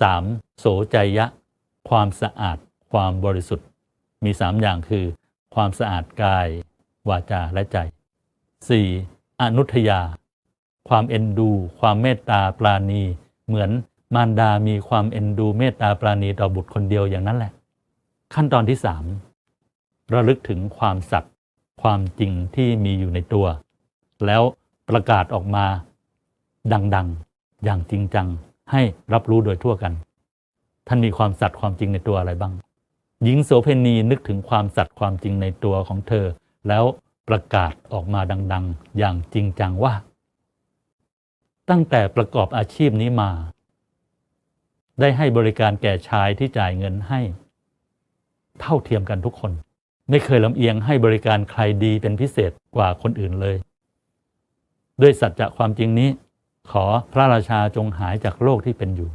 3. โสใจยะ ความสะอาด ความบริสุทธิ์ มีสามอย่างคือ ความสะอาดกาย วาจาและใจ 4. อนุทยา ความเอ็นดู ความเมตตาปราณี เหมือนมารดามีความเอ็นดูเมตตาปราณีต่อบุตรคนเดียวอย่างนั้นแหละ ขั้นตอนที่ 3 ระลึกถึงความสัตย์ความจริงที่มีอยู่ในตัว แล้วประกาศออกมา ดัง ๆ อย่างจริงจัง ให้รับรู้โดยทั่วกัน ท่านมีความสัตย์ความจริงในตัวอะไรบ้าง หญิงโสเพณีนึกถึงความสัตย์ความจริงในตัวของเธอ แล้วประกาศออกมาดัง ๆ อย่างจริงจังว่า ตั้งแต่ประกอบอาชีพนี้มา ได้ให้บริการแก่ชายที่จ่ายเงินให้ เท่าเทียมกันทุกคน ไม่เคยลำเอียงให้บริการใครดีเป็นพิเศษกว่าคนอื่นเลย ด้วยสัจจะความจริงนี้ ขอพระราชาจงหายจากโรคที่เป็นอยู่